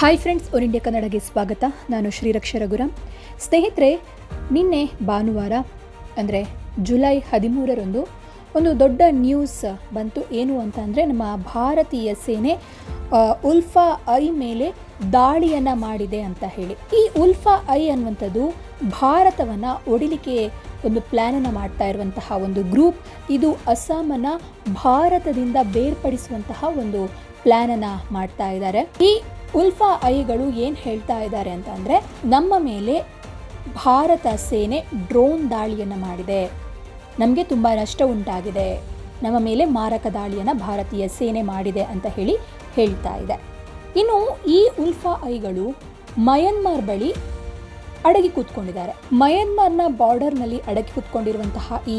Hi friends one India ಕನ್ನಡಗೆ ಸ್ವಾಗತ. ನಾನು ಶ್ರೀರಕ್ಷ ರಘುರಾಮ್. ಸ್ನೇಹಿತರೆ, ನಿನ್ನೆ ಭಾನುವಾರ, ಅಂದರೆ ಜುಲೈ ಹದಿಮೂರರಂದು ಒಂದು ದೊಡ್ಡ ನ್ಯೂಸ್ ಬಂತು. ಏನು ಅಂತ ಅಂದರೆ ನಮ್ಮ ಭಾರತೀಯ ಸೇನೆ ಉಲ್ಫಾ ಐ ಮೇಲೆ ದಾಳಿಯನ್ನು ಮಾಡಿದೆ ಅಂತ ಹೇಳಿ. ಈ ಉಲ್ಫಾ ಐ ಅನ್ನುವಂಥದ್ದು ಭಾರತವನ್ನು ಒಡಿಲಿಕ್ಕೆ ಒಂದು ಪ್ಲ್ಯಾನನ್ನು ಮಾಡ್ತಾ ಇರುವಂತಹ ಒಂದು ಗ್ರೂಪ್ ಇದು ಅಸ್ಸಾಮನ್ನು ಭಾರತದಿಂದ ಬೇರ್ಪಡಿಸುವಂತಹ ಒಂದು ಪ್ಲ್ಯಾನನ್ನು ಮಾಡ್ತಾ ಇದ್ದಾರೆ. ಈ ಉಲ್ಫಾ ಐಗಳು ಏನು ಹೇಳ್ತಾ ಇದ್ದಾರೆ ಅಂತಂದರೆ ನಮ್ಮ ಮೇಲೆ ಭಾರತ ಸೇನೆ ಡ್ರೋನ್ ದಾಳಿಯನ್ನು ಮಾಡಿದೆ. ನಮಗೆ ತುಂಬ ನಷ್ಟ ಉಂಟಾಗಿದೆ. ನಮ್ಮ ಮೇಲೆ ಮಾರಕ ದಾಳಿಯನ್ನು ಭಾರತೀಯ ಸೇನೆ ಮಾಡಿದೆ ಅಂತ ಹೇಳಿ ಹೇಳ್ತಾ ಇದೆ. ಇನ್ನು ಈ ಉಲ್ಫಾ ಐಗಳು ಮಯನ್ಮಾರ್ ಬಳಿ ಅಡಗಿ ಕೂತ್ಕೊಂಡಿದ್ದಾರೆ. ಮಯನ್ಮಾರ್ನ ಬಾರ್ಡರ್ನಲ್ಲಿ ಅಡಗಿ ಕೂತ್ಕೊಂಡಿರುವಂತಹ ಈ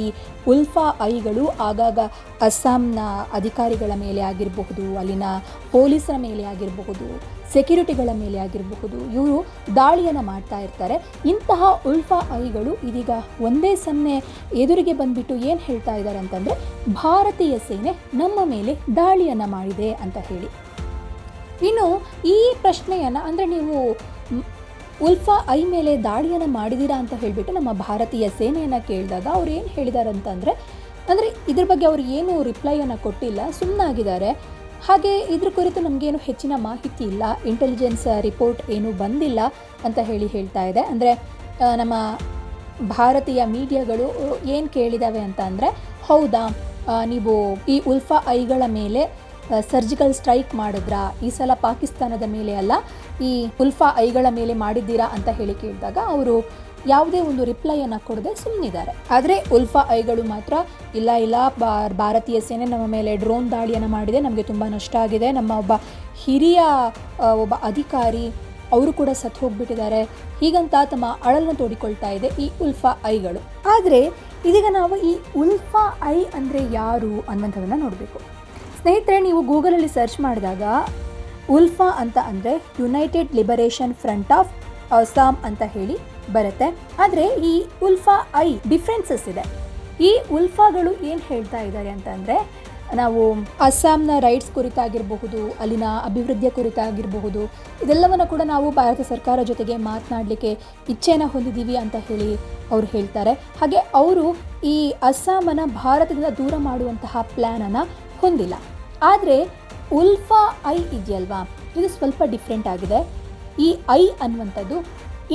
ಉಲ್ಫಾ ಐಗಳು ಆಗಾಗ ಅಸ್ಸಾಂನ ಅಧಿಕಾರಿಗಳ ಮೇಲೆ ಆಗಿರಬಹುದು, ಅಲ್ಲಿನ ಪೊಲೀಸರ ಮೇಲೆ ಆಗಿರಬಹುದು, ಸೆಕ್ಯೂರಿಟಿಗಳ ಮೇಲೆ ಆಗಿರಬಹುದು, ಇವರು ದಾಳಿಯನ್ನು ಮಾಡ್ತಾ ಇರ್ತಾರೆ. ಇಂತಹ ಉಲ್ಫಾ ಐಗಳು ಇದೀಗ ಒಂದೇ ಸನ್ನೆ ಎದುರಿಗೆ ಬಂದ್ಬಿಟ್ಟು ಏನು ಹೇಳ್ತಾ ಇದ್ದಾರೆ ಅಂತಂದರೆ, ಭಾರತೀಯ ಸೇನೆ ನಮ್ಮ ಮೇಲೆ ದಾಳಿಯನ್ನು ಮಾಡಿದೆ ಅಂತ ಹೇಳಿ. ಇನ್ನು ಈ ಪ್ರಶ್ನೆಯನ್ನು ಅಂದರೆ ನೀವು ಉಲ್ಫಾ ಐ ಮೇಲೆ ದಾಳಿಯನ್ನು ಮಾಡಿದ್ದೀರಾ ಅಂತ ಹೇಳಿಬಿಟ್ಟು ನಮ್ಮ ಭಾರತೀಯ ಸೇನೆಯನ್ನು ಕೇಳಿದಾಗ ಅವ್ರು ಏನು ಹೇಳಿದ್ದಾರೆ ಅಂತಂದರೆ ಅಂದರೆ ಇದ್ರ ಬಗ್ಗೆ ಅವರು ಏನು ರಿಪ್ಲೈಯನ್ನು ಕೊಟ್ಟಿಲ್ಲ ಸುಮ್ಮನಾಗಿದ್ದಾರೆ ಹಾಗೆ ಇದ್ರ ಕುರಿತು ನಮಗೇನು ಹೆಚ್ಚಿನ ಮಾಹಿತಿ ಇಲ್ಲ ಇಂಟೆಲಿಜೆನ್ಸ್ ರಿಪೋರ್ಟ್ ಏನೂ ಬಂದಿಲ್ಲ ಅಂತ ಹೇಳಿ ಹೇಳ್ತಾ ಇದೆ. ಅಂದರೆ ನಮ್ಮ ಭಾರತೀಯ ಮೀಡಿಯಾಗಳು ಏನು ಕೇಳಿದಾವೆ ಅಂತ ಅಂದರೆ, ಹೌದಾ ನೀವು ಈ ಉಲ್ಫಾ ಐಗಳ ಮೇಲೆ ಸರ್ಜಿಕಲ್ ಸ್ಟ್ರೈಕ್ ಮಾಡಿದ್ರಾ? ಈ ಸಲ ಪಾಕಿಸ್ತಾನದ ಮೇಲೆ ಅಲ್ಲ. ಈ ಉಲ್ಫಾ ಐಗಳ ಮೇಲೆ ಮಾಡಿದ್ದೀರಾ ಅಂತ ಹೇಳಿ ಕೇಳಿದಾಗ ಅವರು ಯಾವುದೇ ಒಂದು ರಿಪ್ಲೈಯನ್ನು ಕೊಡದೆ ಸುಮ್ಮನಿದ್ದಾರೆ ಆದರೆ ಉಲ್ಫಾ ಐಗಳು ಮಾತ್ರ ಇಲ್ಲ ಇಲ್ಲ ಭಾರತೀಯ ಸೇನೆ ನಮ್ಮ ಮೇಲೆ ಡ್ರೋನ್ ದಾಳಿಯನ್ನು ಮಾಡಿದೆ, ನಮಗೆ ತುಂಬ ನಷ್ಟ ಆಗಿದೆ, ನಮ್ಮ ಒಬ್ಬ ಹಿರಿಯ ಒಬ್ಬ ಅಧಿಕಾರಿ ಅವರು ಕೂಡ ಸತ್ತು ಹೋಗ್ಬಿಟ್ಟಿದ್ದಾರೆ. ಹೀಗಂತ ತಮ್ಮ ಅಳಲನ್ನು ತೋಡಿಕೊಳ್ತಾ ಇದೆ ಈ ಉಲ್ಫಾ ಐಗಳು. ಆದರೆ ಇದೀಗ ನಾವು ಈ ಉಲ್ಫಾ ಐ ಅಂದರೆ ಯಾರು ಅನ್ನುವಂಥದ್ದನ್ನು ನೋಡಬೇಕು. ಸ್ನೇಹಿತರೆ, ನೀವು ಗೂಗಲಲ್ಲಿ ಸರ್ಚ್ ಮಾಡಿದಾಗ ಉಲ್ಫಾ ಅಂತ ಅಂದರೆ United Liberation Front of Assam ಅಂತ ಹೇಳಿ ಬರುತ್ತೆ. ಆದರೆ ಈ ಉಲ್ಫಾ ಐ ಡಿಫ್ರೆನ್ಸಸ್ ಇದೆ. ಈ ಉಲ್ಫಾಗಳು ಏನು ಹೇಳ್ತಾ ಇದ್ದಾರೆ ಅಂತಂದರೆ ನಾವು ಅಸ್ಸಾಂನ ರೈಟ್ಸ್ ಕುರಿತಾಗಿರಬಹುದು, ಅಲ್ಲಿನ ಅಭಿವೃದ್ಧಿಯ ಕುರಿತಾಗಿರಬಹುದು, ಇದೆಲ್ಲವನ್ನು ಕೂಡ ನಾವು ಭಾರತ ಸರ್ಕಾರ ಜೊತೆಗೆ ಮಾತನಾಡಲಿಕ್ಕೆ ಇಚ್ಛೆನ ಹೊಂದಿದ್ದೀವಿ ಅಂತ ಹೇಳಿ ಅವರು ಹೇಳ್ತಾರೆ. ಹಾಗೆ ಅವರು ಈ ಅಸ್ಸಾಮನ್ನು ಭಾರತದಿಂದ ದೂರ ಮಾಡುವಂತಹ ಪ್ಲ್ಯಾನನ್ನು ಹೊಂದಿಲ್ಲ. ಆದರೆ ಉಲ್ಫಾ ಐ ಇದೆಯಲ್ವಾ? ಇದು ಸ್ವಲ್ಪ ಡಿಫ್ರೆಂಟ್ ಆಗಿದೆ. ಈ ಐ ಅನ್ನುವಂಥದ್ದು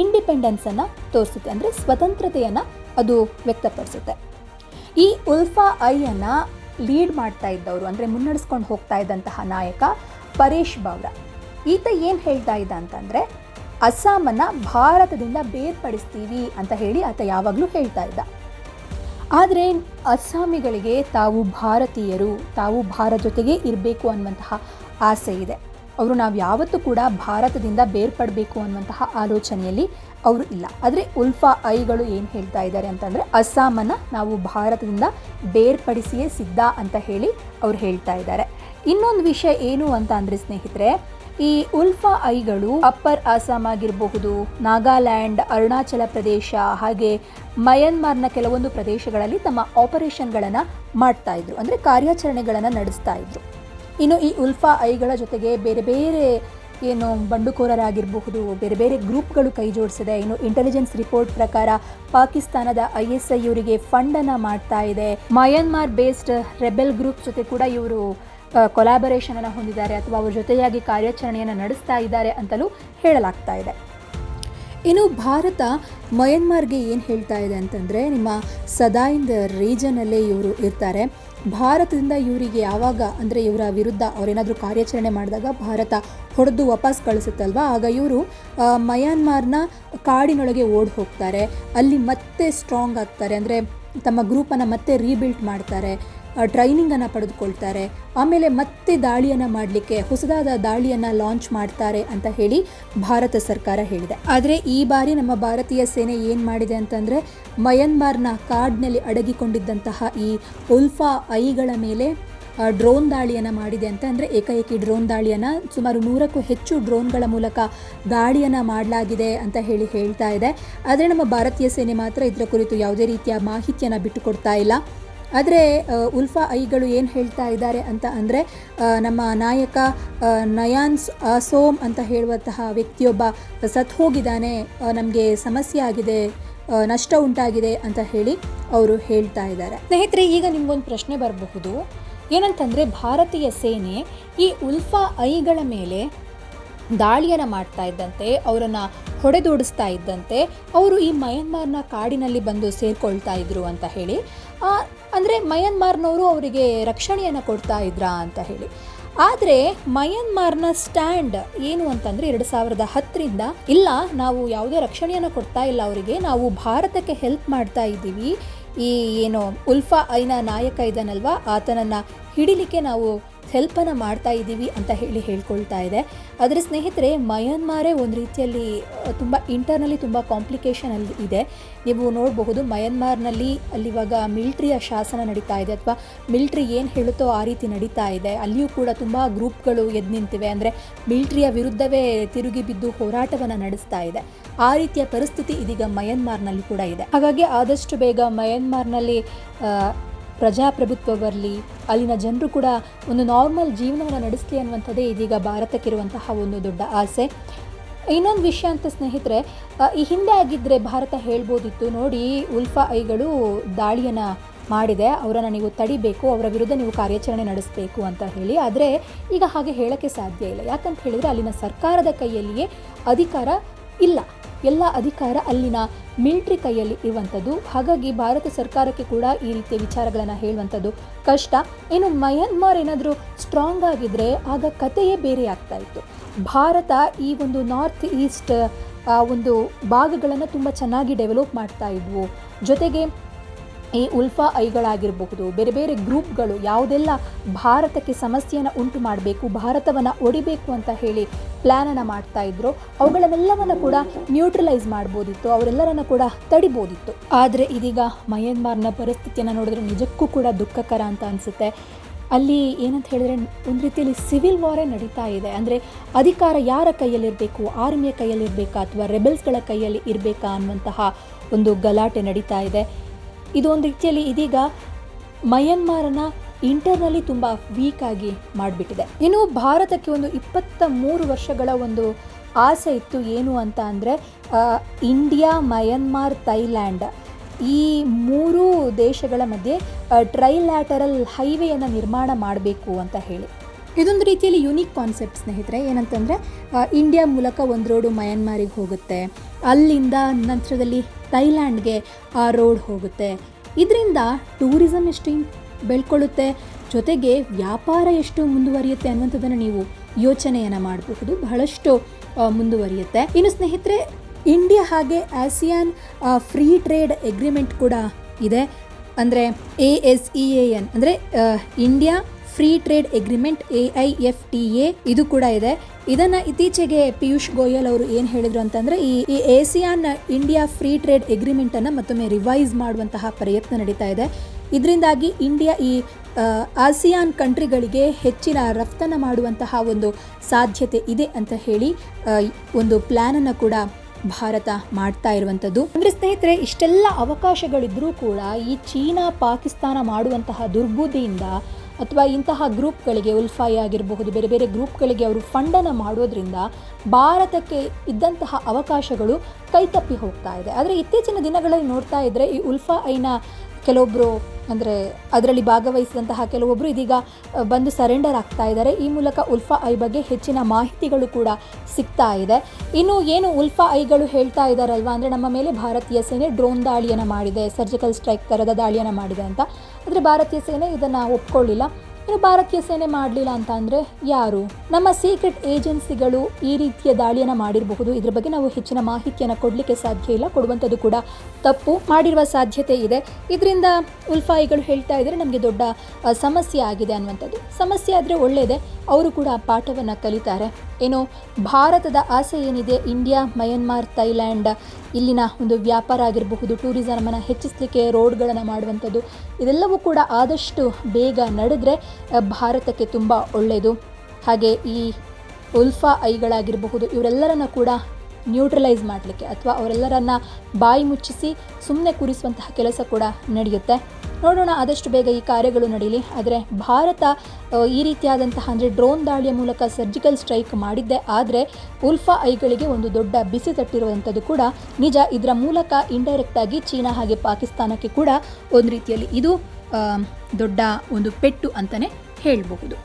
ಇಂಡಿಪೆಂಡೆನ್ಸನ್ನು ತೋರಿಸುತ್ತೆ. ಅಂದರೆ ಸ್ವತಂತ್ರತೆಯನ್ನು ಅದು ವ್ಯಕ್ತಪಡಿಸುತ್ತೆ. ಈ ಉಲ್ಫಾ ಐಯನ್ನು ಲೀಡ್ ಮಾಡ್ತಾ ಇದ್ದವರು, ಅಂದರೆ ಮುನ್ನಡೆಸ್ಕೊಂಡು ಹೋಗ್ತಾ ಇದ್ದಂತಹ ನಾಯಕ ಪರೇಶ್ ಬಾವ್ರಾ. ಈತ ಏನು ಹೇಳ್ತಾ ಇದ್ದ ಅಂತಂದರೆ, ಅಸ್ಸಾಮನ್ನು ಭಾರತದಿಂದ ಬೇರ್ಪಡಿಸ್ತೀವಿ ಅಂತ ಹೇಳಿ ಆತ ಯಾವಾಗಲೂ ಹೇಳ್ತಾ ಇದ್ದ. ಆದರೆ ಅಸ್ಸಾಮಿಗಳಿಗೆ ತಾವು ಭಾರತೀಯರು, ತಾವು ಭಾರತ ಜೊತೆಗೆ ಇರಬೇಕು ಅನ್ನುವಂತಹ ಆಸೆ ಇದೆ. ಅವರು ನಾವು ಯಾವತ್ತೂ ಕೂಡ ಭಾರತದಿಂದ ಬೇರ್ಪಡಬೇಕು ಅನ್ನುವಂತಹ ಆಲೋಚನೆಯಲ್ಲಿ ಅವರು ಇಲ್ಲ. ಆದರೆ ಉಲ್ಫಾ ಐಗಳು ಏನು ಹೇಳ್ತಾ ಇದ್ದಾರೆ ಅಂತಂದರೆ, ಅಸ್ಸಾಮನ್ನು ನಾವು ಭಾರತದಿಂದ ಬೇರ್ಪಡಿಸಿಯೇ ಸಿದ್ಧ ಅಂತ ಹೇಳಿ ಅವ್ರು ಹೇಳ್ತಾ ಇದ್ದಾರೆ. ಇನ್ನೊಂದು ವಿಷಯ ಏನು ಅಂತ ಅಂದರೆ ಸ್ನೇಹಿತರೆ ಈ ಉಲ್ಫಾ ಐಗಳು ಅಪ್ಪರ್ ಅಸ್ಸಾಂ ಆಗಿರಬಹುದು, ನಾಗಾಲ್ಯಾಂಡ್, ಅರುಣಾಚಲ ಪ್ರದೇಶ, ಹಾಗೆ ಮಯನ್ಮಾರ್ನ ಕೆಲವೊಂದು ಪ್ರದೇಶಗಳಲ್ಲಿ ತಮ್ಮ ಆಪರೇಷನ್ಗಳನ್ನು ಮಾಡ್ತಾ ಇದ್ರು, ಅಂದರೆ ಕಾರ್ಯಾಚರಣೆಗಳನ್ನು ನಡೆಸ್ತಾ ಇದ್ರು. ಇನ್ನು ಈ ಉಲ್ಫಾ ಐಗಳ ಜೊತೆಗೆ ಬೇರೆ ಬೇರೆ ಏನು ಬಂಡುಕೋರರಾಗಿರಬಹುದು, ಬೇರೆ ಬೇರೆ ಗ್ರೂಪ್ಗಳು ಕೈ ಜೋಡಿಸಿದೆ. ಇನ್ನು ಇಂಟೆಲಿಜೆನ್ಸ್ ರಿಪೋರ್ಟ್ ಪ್ರಕಾರ ಪಾಕಿಸ್ತಾನದ ಐ ಎಸ್ ಐ ಇವರಿಗೆ ಫಂಡನ್ನು ಮಾಡ್ತಾ ಇದೆ. ಮಯನ್ಮಾರ್ ಬೇಸ್ಡ್ ರೆಬೆಲ್ ಗ್ರೂಪ್ ಜೊತೆ ಕೂಡ ಇವರು ಕೊಲಾಬರೇಷನ್ ಅನ್ನು ಹೊಂದಿದ್ದಾರೆ ಅಥವಾ ಅವರ ಜೊತೆಯಾಗಿ ಕಾರ್ಯಾಚರಣೆಯನ್ನು ನಡೆಸ್ತಾ ಇದ್ದಾರೆ ಅಂತಲೂ ಹೇಳಲಾಗ್ತಾ ಇದೆ. ಇನ್ನು ಭಾರತ ಮಯನ್ಮಾರ್ಗೆ ಏನು ಹೇಳ್ತಾ ಇದೆ ಅಂತಂದರೆ, ನಿಮ್ಮ ಸದಾಯಿಂದ್ ರೀಜನಲ್ಲೇ ಇವರು ಇರ್ತಾರೆ. ಭಾರತದಿಂದ ಇವರಿಗೆ ಯಾವಾಗ ಅಂದರೆ ಇವರ ವಿರುದ್ಧ ಅವರೇನಾದರೂ ಕಾರ್ಯಾಚರಣೆ ಮಾಡಿದಾಗ ಭಾರತ ಹೊಡೆದು ವಾಪಸ್ ಕಳಿಸುತ್ತಲ್ವ? ಆಗ ಇವರು ಮಯನ್ಮಾರ್ನ ಕಾಡಿನೊಳಗೆ ಓಡಿ ಹೋಗ್ತಾರೆ. ಅಲ್ಲಿ ಮತ್ತೆ ಸ್ಟ್ರಾಂಗ್ ಆಗ್ತಾರೆ. ಅಂದರೆ ತಮ್ಮ ಗ್ರೂಪನ್ನು ಮತ್ತೆ ರೀಬಿಲ್ಟ್ ಮಾಡ್ತಾರೆ. ಟ್ರೈನಿಂಗನ್ನು ಪಡೆದುಕೊಳ್ತಾರೆ. ಆಮೇಲೆ ಮತ್ತೆ ದಾಳಿಯನ್ನು ಮಾಡಲಿಕ್ಕೆ, ಹೊಸದಾದ ದಾಳಿಯನ್ನು ಲಾಂಚ್ ಮಾಡ್ತಾರೆ ಅಂತ ಹೇಳಿ ಭಾರತ ಸರ್ಕಾರ ಹೇಳಿದೆ. ಆದರೆ ಈ ಬಾರಿ ನಮ್ಮ ಭಾರತೀಯ ಸೇನೆ ಏನು ಮಾಡಿದೆ ಅಂತಂದರೆ ಮಯನ್ಮಾರ್ನ ಕಾಡ್ನಲ್ಲಿ ಅಡಗಿಕೊಂಡಿದ್ದಂತಹ ಈ ಉಲ್ಫಾ ಐಗಳ ಮೇಲೆ ಡ್ರೋನ್ ದಾಳಿಯನ್ನು ಮಾಡಿದೆ ಅಂತ ಅಂದರೆ ಏಕಾಏಕಿ ಡ್ರೋನ್ ದಾಳಿಯನ್ನು, ಸುಮಾರು ನೂರಕ್ಕೂ ಹೆಚ್ಚು ಡ್ರೋನ್ಗಳ ಮೂಲಕ ದಾಳಿಯನ್ನು ಮಾಡಲಾಗಿದೆ ಅಂತ ಹೇಳಿ ಹೇಳ್ತಾ ಇದೆ. ಆದರೆ ನಮ್ಮ ಭಾರತೀಯ ಸೇನೆ ಮಾತ್ರ ಇದರ ಕುರಿತು ಯಾವುದೇ ರೀತಿಯ ಮಾಹಿತಿಯನ್ನು ಬಿಟ್ಟುಕೊಡ್ತಾ ಇಲ್ಲ. ಆದರೆ ಉಲ್ಫಾ ಐಗಳು ಏನು ಹೇಳ್ತಾ ಇದ್ದಾರೆ ಅಂತ ಅಂದರೆ ನಮ್ಮ ನಾಯಕ ನಯಾನ್ಸ್ ಸೋಮ್ ಅಂತ ಹೇಳುವಂತಹ ವ್ಯಕ್ತಿಯೊಬ್ಬ ಸತ್ ಹೋಗಿದ್ದಾನೆ ನಮಗೆ ಸಮಸ್ಯೆ ಆಗಿದೆ ನಷ್ಟ ಉಂಟಾಗಿದೆ ಅಂತ ಹೇಳಿ ಅವರು ಹೇಳ್ತಾ ಇದ್ದಾರೆ. ಸ್ನೇಹಿತರೆ, ಈಗ ನಿಮಗೊಂದು ಪ್ರಶ್ನೆ ಬರಬಹುದು. ಏನಂತಂದರೆ, ಭಾರತೀಯ ಸೇನೆ ಈ ಉಲ್ಫಾ ಐಗಳ ಮೇಲೆ ದಾಳಿಯನ್ನು ಮಾಡ್ತಾ ಇದ್ದಂತೆ, ಅವರನ್ನು ಹೊಡೆದೋಡಿಸ್ತಾ ಇದ್ದಂತೆ, ಅವರು ಈ ಮಯನ್ಮಾರ್ನ ಕಾಡಿನಲ್ಲಿ ಬಂದು ಸೇರಿಕೊಳ್ತಾ ಇದ್ರು ಅಂತ ಹೇಳಿ. ಅಂದರೆ ಮಯನ್ಮಾರ್ನವರು ಅವರಿಗೆ ರಕ್ಷಣೆಯನ್ನು ಕೊಡ್ತಾ ಇದ್ರಾ ಅಂತ ಹೇಳಿ. ಆದರೆ ಮಯನ್ಮಾರ್ನ ಸ್ಟ್ಯಾಂಡ್ ಏನು ಅಂತಂದರೆ ಎರಡು ಸಾವಿರದ ಹತ್ತರಿಂದ ಇಲ್ಲ, ನಾವು ಯಾವುದೇ ರಕ್ಷಣೆಯನ್ನು ಕೊಡ್ತಾ ಇಲ್ಲ ಅವರಿಗೆ, ನಾವು ಭಾರತಕ್ಕೆ ಹೆಲ್ಪ್ ಮಾಡ್ತಾ ಇದ್ದೀವಿ. ಈ ಏನು ಉಲ್ಫಾ ಐನ ನಾಯಕ ಇದ್ದಾನಲ್ವಾ ಆತನನ್ನು ಹಿಡಿಲಿಕ್ಕೆ ನಾವು ಹೆಲ್ಪನ್ನು ಮಾಡ್ತಾ ಇದ್ದೀವಿ ಅಂತ ಹೇಳಿ ಹೇಳ್ಕೊಳ್ತಾ ಇದೆ. ಆದರೆ ಸ್ನೇಹಿತರೆ, ಮಯನ್ಮಾರೇ ಒಂದು ರೀತಿಯಲ್ಲಿ ತುಂಬ ಇಂಟರ್ನಲ್ಲಿ ತುಂಬ ಕಾಂಪ್ಲಿಕೇಶನ್ ಅಲ್ಲಿ ಇದೆ. ನೀವು ನೋಡಬಹುದು ಮಯನ್ಮಾರ್ನಲ್ಲಿ ಅಲ್ಲಿವಾಗ ಮಿಲ್ಟ್ರಿಯ ಶಾಸನ ನಡೀತಾ ಇದೆ ಅಥವಾ ಮಿಲ್ಟ್ರಿ ಏನು ಹೇಳುತ್ತೋ ಆ ರೀತಿ ನಡೀತಾ ಇದೆ. ಅಲ್ಲಿಯೂ ಕೂಡ ತುಂಬ ಗ್ರೂಪ್ಗಳು ಎದ್ದು ನಿಂತಿವೆ. ಅಂದರೆ ಮಿಲ್ಟ್ರಿಯ ವಿರುದ್ಧವೇ ತಿರುಗಿ ಬಿದ್ದು ಹೋರಾಟವನ್ನು ನಡೆಸ್ತಾ ಇದೆ. ಆ ರೀತಿಯ ಪರಿಸ್ಥಿತಿ ಇದೀಗ ಮಯನ್ಮಾರ್ನಲ್ಲಿ ಕೂಡ ಇದೆ. ಹಾಗಾಗಿ ಆದಷ್ಟು ಬೇಗ ಮಯನ್ಮಾರ್ನಲ್ಲಿ ಪ್ರಜಾಪ್ರಭುತ್ವ ಬರಲಿ, ಅಲ್ಲಿನ ಜನರು ಕೂಡ ಒಂದು ನಾರ್ಮಲ್ ಜೀವನವನ್ನು ನಡೆಸಲಿ ಅನ್ನುವಂಥದ್ದೇ ಇದೀಗ ಭಾರತಕ್ಕಿರುವಂತಹ ಒಂದು ದೊಡ್ಡ ಆಸೆ. ಇನ್ನೊಂದು ವಿಷಯ ಅಂತ ಸ್ನೇಹಿತರೆ ಈ ಹಿಂದೆ ಆಗಿದ್ದರೆ ಭಾರತ ಹೇಳ್ಬೋದಿತ್ತು, ನೋಡಿ ಉಲ್ಫಾ ಐಗಳು ದಾಳಿಯನ್ನು ಮಾಡಿದೆ, ಅವರನ್ನು ನೀವು ತಡಿಬೇಕು, ಅವರ ವಿರುದ್ಧ ನೀವು ಕಾರ್ಯಾಚರಣೆ ನಡೆಸಬೇಕು ಅಂತ ಹೇಳಿ. ಆದರೆ ಈಗ ಹಾಗೆ ಹೇಳೋಕ್ಕೆ ಸಾಧ್ಯ ಇಲ್ಲ. ಯಾಕಂತ ಹೇಳಿದರೆ ಅಲ್ಲಿನ ಸರ್ಕಾರದ ಕೈಯಲ್ಲಿಯೇ ಅಧಿಕಾರ ಇಲ್ಲ. ಎಲ್ಲ ಅಧಿಕಾರ ಅಲ್ಲಿನ ಮಿಲ್ಟ್ರಿ ಕೈಯಲ್ಲಿ ಇರುವಂಥದ್ದು. ಹಾಗಾಗಿ ಭಾರತ ಸರ್ಕಾರಕ್ಕೆ ಕೂಡ ಈ ರೀತಿಯ ವಿಚಾರಗಳನ್ನು ಹೇಳುವಂಥದ್ದು ಕಷ್ಟ. ಇನ್ನು ಮಯನ್ಮಾರ್ ಏನಾದರೂ ಸ್ಟ್ರಾಂಗ್ ಆಗಿದ್ದರೆ ಆಗ ಕಥೆಯೇ ಬೇರೆ ಆಗ್ತಾ ಇತ್ತು. ಭಾರತ ಈ ಒಂದು ನಾರ್ತ್ ಈಸ್ಟ್ ಒಂದು ಭಾಗಗಳನ್ನು ತುಂಬ ಚೆನ್ನಾಗಿ ಡೆವಲಪ್ ಮಾಡ್ತಾ ಇದ್ವು. ಜೊತೆಗೆ ಈ ಉಲ್ಫಾ ಐಗಳಾಗಿರಬಹುದು, ಬೇರೆ ಬೇರೆ ಗ್ರೂಪ್ಗಳು ಯಾವುದೆಲ್ಲ ಭಾರತಕ್ಕೆ ಸಮಸ್ಯೆಯನ್ನು ಉಂಟು ಮಾಡಬೇಕು, ಭಾರತವನ್ನು ಒಡಿಬೇಕು ಅಂತ ಹೇಳಿ ಪ್ಲ್ಯಾನನ್ನು ಮಾಡ್ತಾ ಇದ್ರು. ಅವುಗಳನ್ನೆಲ್ಲವನ್ನು ಕೂಡ ನ್ಯೂಟ್ರಲೈಸ್ ಮಾಡ್ಬೋದಿತ್ತು, ಅವರೆಲ್ಲರನ್ನು ಕೂಡ ತಡಿಬೋದಿತ್ತು. ಆದರೆ ಇದೀಗ ಮಯನ್ಮಾರ್ನ ಪರಿಸ್ಥಿತಿಯನ್ನು ನೋಡಿದ್ರೆ ನಿಜಕ್ಕೂ ಕೂಡ ದುಃಖಕರ ಅಂತ ಅನಿಸುತ್ತೆ. ಅಲ್ಲಿ ಏನಂತ ಹೇಳಿದ್ರೆ ಒಂದು ರೀತಿಯಲ್ಲಿ ಸಿವಿಲ್ ವಾರೇ ನಡೀತಾ ಇದೆ. ಅಂದರೆ ಅಧಿಕಾರ ಯಾರ ಕೈಯಲ್ಲಿರಬೇಕು ಆರ್ಮಿಯ ಕೈಯಲ್ಲಿರಬೇಕಾ ಅಥವಾ ರೆಬೆಲ್ಸ್ಗಳ ಕೈಯಲ್ಲಿ ಇರಬೇಕಾ ಅನ್ನುವಂತಹ ಒಂದು ಗಲಾಟೆ ನಡೀತಾ ಇದೆ. ಇದು ಒಂದು ರೀತಿಯಲ್ಲಿ ಇದೀಗ ಮಯನ್ಮಾರನ ಇಂಟರ್ನಲ್ಲಿ ತುಂಬ ವೀಕ್ ಆಗಿ ಮಾಡಿಬಿಟ್ಟಿದೆ. ಇನ್ನು ಭಾರತಕ್ಕೆ ಒಂದು ಇಪ್ಪತ್ತ ಮೂರು ವರ್ಷಗಳ ಒಂದು ಆಸೆ ಇತ್ತು ಏನು ಅಂತ ಅಂದರೆ ಇಂಡಿಯಾ, ಮಯನ್ಮಾರ್, ಥೈಲ್ಯಾಂಡ್ ಈ ಮೂರು ದೇಶಗಳ ಮಧ್ಯೆ ಟ್ರೈಲ್ಯಾಟರಲ್ ಹೈವೇಯನ್ನು ನಿರ್ಮಾಣ ಮಾಡಬೇಕು ಅಂತ ಹೇಳಿ. ಇದೊಂದು ರೀತಿಯಲ್ಲಿ ಯುನೀಕ್ ಕಾನ್ಸೆಪ್ಟ್ ಸ್ನೇಹಿತರೆ, ಏನಂತಂದರೆ ಇಂಡಿಯಾ ಮೂಲಕ ಒಂದು ರೋಡು ಮಯನ್ಮಾರಿಗೆ ಹೋಗುತ್ತೆ. ಅಲ್ಲಿಂದ ನಂತರದಲ್ಲಿ ಥೈಲ್ಯಾಂಡ್ಗೆ ಆ ರೋಡ್ ಹೋಗುತ್ತೆ. ಇದರಿಂದ ಟೂರಿಸಮ್ ಎಷ್ಟು ಬೆಳ್ಕೊಳ್ಳುತ್ತೆ. ಜೊತೆಗೆ ವ್ಯಾಪಾರ ಎಷ್ಟು ಮುಂದುವರಿಯುತ್ತೆ ಅನ್ನುವಂಥದ್ದನ್ನು ನೀವು ಯೋಚನೆಯನ್ನು ಮಾಡಬಹುದು. ಬಹಳಷ್ಟು ಮುಂದುವರಿಯುತ್ತೆ. ಇನ್ನು ಸ್ನೇಹಿತರೆ, ಇಂಡಿಯಾ ಹಾಗೆ ಆಸಿಯಾನ್ ಫ್ರೀ ಟ್ರೇಡ್ ಎಗ್ರಿಮೆಂಟ್ ಕೂಡ ಇದೆ. ಅಂದರೆ ಎ ಎಸ್ ಇ ಎನ್, ಅಂದರೆ India free trade agreement A I F T A ಇದು ಕೂಡ ಇದೆ. ಇದನ್ನ ಇತ್ತೀಚೆಗೆ ಪಿಯೂಷ್ ಗೋಯಲ್ ಅವರು ಏನು ಹೇಳಿದ್ರು ಅಂತಂದ್ರೆ ಈ ASEAN India free trade agreement ಅನ್ನ ಮತ್ತೊಮ್ಮೆ ರಿವೈಸ್ ಮಾಡುವಂತಹ ಪ್ರಯತ್ನ ನಡೀತಾ ಇದೆ. ಇದರಿಂದಾಗಿ ಇಂಡಿಯಾ ಈ ಆಸಿಯಾನ್ ಕಂಟ್ರಿಗಳಿಗೆ ಹೆಚ್ಚಿನ ರಫ್ತನ್ನು ಮಾಡುವಂತಹ ಒಂದು ಸಾಧ್ಯತೆ ಇದೆ ಅಂತ ಹೇಳಿ ಒಂದು ಪ್ಲ್ಯಾನನ್ನು ಕೂಡ ಭಾರತ ಮಾಡ್ತಾ ಇರುವಂಥದ್ದು. ಅಂದರೆ ಸ್ನೇಹಿತರೆ, ಇಷ್ಟೆಲ್ಲ ಅವಕಾಶಗಳಿದ್ರೂ ಕೂಡ ಈ ಚೀನಾ, ಪಾಕಿಸ್ತಾನ ಮಾಡುವಂತಹ ದುರ್ಬುದ್ಧಿಯಿಂದ ಅಥವಾ ಇಂತಹ ಗ್ರೂಪ್ಗಳಿಗೆ ಉಲ್ಫಾಯಿ ಆಗಿರಬಹುದು, ಬೇರೆ ಬೇರೆ ಗ್ರೂಪ್ಗಳಿಗೆ ಅವರು ಫಂಡನ್ನು ಮಾಡೋದ್ರಿಂದ ಭಾರತಕ್ಕೆ ಇದ್ದಂತಹ ಅವಕಾಶಗಳು ಕೈತಪ್ಪಿ ಹೋಗ್ತಾ ಇದೆ. ಆದರೆ ಇತ್ತೀಚಿನ ದಿನಗಳಲ್ಲಿ ನೋಡ್ತಾ ಇದ್ದರೆ ಈ ಉಲ್ಫಾ ಐನ ಕೆಲವೊಬ್ಬರು ಅಂದರೆ ಅದರಲ್ಲಿ ಭಾಗವಹಿಸಿದಂತಹ ಕೆಲವೊಬ್ಬರು ಇದೀಗ ಬಂದು ಸರೆಂಡರ್ ಆಗ್ತಾ ಇದ್ದಾರೆ. ಈ ಮೂಲಕ ಉಲ್ಫಾ ಐ ಬಗ್ಗೆ ಹೆಚ್ಚಿನ ಮಾಹಿತಿಗಳು ಕೂಡ ಸಿಗ್ತಾ ಇದೆ. ಇನ್ನು ಏನು ಉಲ್ಫಾ ಐಗಳು ಹೇಳ್ತಾ ಇದ್ದಾರಲ್ವಾ? ಅಂದರೆ ನಮ್ಮ ಮೇಲೆ ಭಾರತೀಯ ಸೇನೆ ಡ್ರೋನ್ ದಾಳಿಯನ್ನು ಮಾಡಿದೆ ಸರ್ಜಿಕಲ್ ಸ್ಟ್ರೈಕ್ ಥರದ ದಾಳಿಯನ್ನು ಮಾಡಿದೆ ಅಂತ. ಆದರೆ ಭಾರತೀಯ ಸೇನೆ ಇದನ್ನು ಒಪ್ಕೊಳ್ಳಿಲ್ಲ. ಇನ್ನು ಭಾರತೀಯ ಸೇನೆ ಮಾಡಲಿಲ್ಲ ಅಂತ ಅಂದರೆ ಯಾರು? ನಮ್ಮ ಸೀಕ್ರೆಟ್ ಏಜೆನ್ಸಿಗಳು ಈ ರೀತಿಯ ದಾಳಿಯನ್ನು ಮಾಡಿರಬಹುದು. ಇದ್ರ ಬಗ್ಗೆ ನಾವು ಹೆಚ್ಚಿನ ಮಾಹಿತಿಯನ್ನು ಕೊಡಲಿಕ್ಕೆ ಸಾಧ್ಯ ಇಲ್ಲ. ಕೊಡುವಂಥದ್ದು ಕೂಡ ತಪ್ಪು. ಮಾಡಿರುವ ಸಾಧ್ಯತೆ ಇದೆ. ಇದರಿಂದ ಉಲ್ಫಾಯಿಗಳು ಹೇಳ್ತಾ ಇದ್ದರೆ ನಮಗೆ ದೊಡ್ಡ ಸಮಸ್ಯೆ ಆಗಿದೆ ಅನ್ನುವಂಥದ್ದು. ಸಮಸ್ಯೆ ಆದರೆ ಒಳ್ಳೆಯದೇ ಅವರು ಕೂಡ ಪಾಠವನ್ನು ಕಲಿತಾರೆ. ಏನು ಭಾರತದ ಆಸೆ ಏನಿದೆ, ಇಂಡಿಯಾ, ಮಯನ್ಮಾರ್, ಥೈಲ್ಯಾಂಡ್, ಇಲ್ಲಿನ ಒಂದು ವ್ಯಾಪಾರ ಆಗಿರಬಹುದು ಟೂರಿಸಮನ್ನು ಹೆಚ್ಚಿಸಲಿಕ್ಕೆ ರೋಡ್ಗಳನ್ನು ಮಾಡುವಂಥದ್ದು, ಇದೆಲ್ಲವೂ ಕೂಡ ಆದಷ್ಟು ಬೇಗ ನಡೆದ್ರೆ ಭಾರತಕ್ಕೆ ತುಂಬ ಒಳ್ಳೆಯದು ಹಾಗೆ ಈ ಉಲ್ಫಾ ಐಗಳಾಗಿರಬಹುದು, ಇವರೆಲ್ಲರನ್ನ ಕೂಡ ನ್ಯೂಟ್ರಲೈಸ್ ಮಾಡಲಿಕ್ಕೆ ಅಥವಾ ಅವರೆಲ್ಲರನ್ನ ಬಾಯಿ ಮುಚ್ಚಿಸಿ ಸುಮ್ಮನೆ ಕೂರಿಸುವಂತಹ ಕೆಲಸ ಕೂಡ ನಡೆಯುತ್ತೆ. ನೋಡೋಣ, ಆದಷ್ಟು ಬೇಗ ಈ ಕಾರ್ಯಗಳು ನಡೀಲಿ. ಆದರೆ ಭಾರತ ಈ ರೀತಿಯಾದಂತಹ ಅಂದರೆ ಡ್ರೋನ್ ದಾಳಿಯ ಮೂಲಕ ಸರ್ಜಿಕಲ್ ಸ್ಟ್ರೈಕ್ ಮಾಡಿದ್ದೆ. ಆದರೆ ಉಲ್ಫಾ ಐಗಳಿಗೆ ಒಂದು ದೊಡ್ಡ ಬಿಸಿ ತಟ್ಟಿರುವಂಥದ್ದು ಕೂಡ ನಿಜ. ಇದರ ಮೂಲಕ ಇಂಡೈರೆಕ್ಟ್ ಆಗಿ ಚೀನಾ ಹಾಗೆ ಪಾಕಿಸ್ತಾನಕ್ಕೆ ಕೂಡ ಒಂದು ರೀತಿಯಲ್ಲಿ ಇದು ದೊಡ್ಡ ಒಂದು ಪೆಟ್ಟು ಅಂತಲೇ ಹೇಳಬಹುದು.